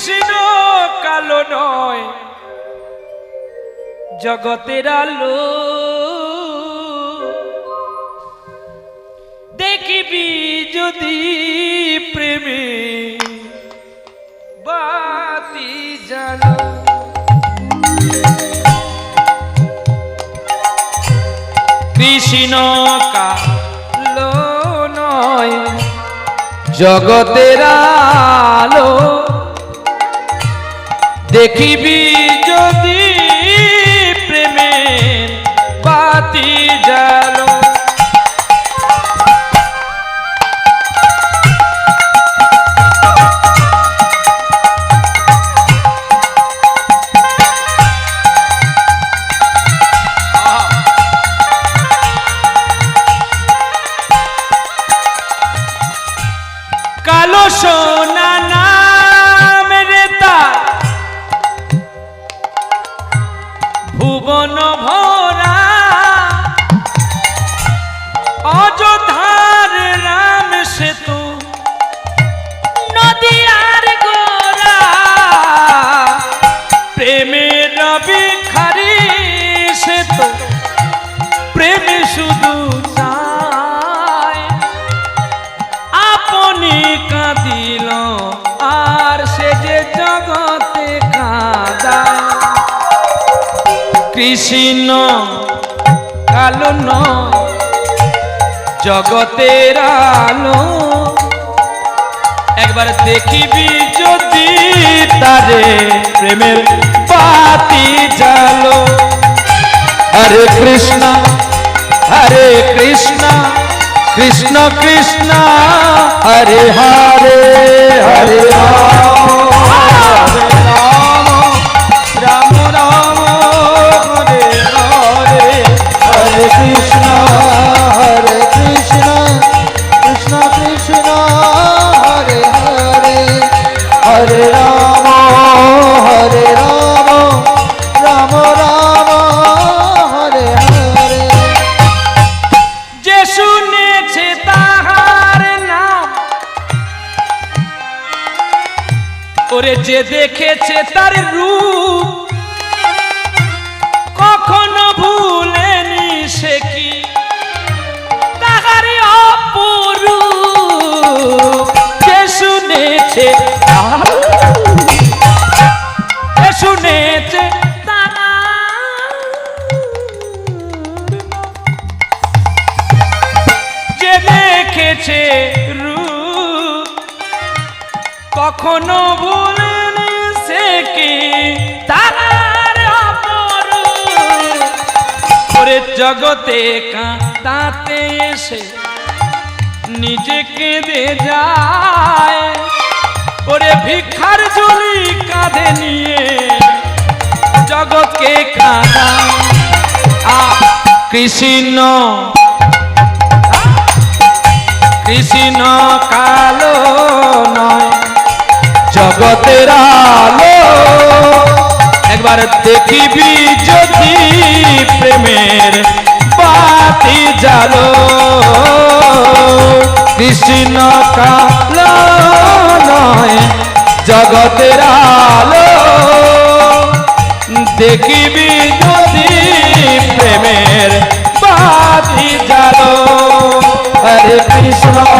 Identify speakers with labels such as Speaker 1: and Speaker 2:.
Speaker 1: কৃষ্ণ কালো নয়, জগতের আলো। দেখিবি যদি প্রেমে বাতি জানো কৃষ্ণ কালো নয়, জগতের আলো। দেখিবি প্রেমের রবি খারি সেতু প্রেমে শুধু চায়। আপনি কাঁদিল আর সে যে জগতে কাঁদায় কৃষ্ণ কালো নয়, জগতের আলো একবার দেখিবি যদি তারে প্রেমের পাতি জালো। হরে কৃষ্ণ হরে কৃষ্ণ কৃষ্ণ কৃষ্ণ, হরে হরে হরে রাম ওরে যে দেখেছে তার রূপ। কখনো ভুলেনি সে কি? তাহার অপরূপ। যে শুনেছে শুনেছে যে দেখেছে রূপ। কখনো ভুলেনি সে কি? তার ওরে জগতে কাঁদাতে এসে নিজে কেঁদে যায়। ওরে ভিক্ষার ঝুলি কাঁধে নিয়ে জগৎকে কাঁদা কৃষ্ণ। কৃষ্ণ কালো। জগতের আলো। একবার দেখিবি যদি প্রেমের বাতি জালো কৃষ্ণ কালো নয়, জগতের আলো। দেখিবি যদি প্রেমের বাতি জালো হরে কৃষ্ণ।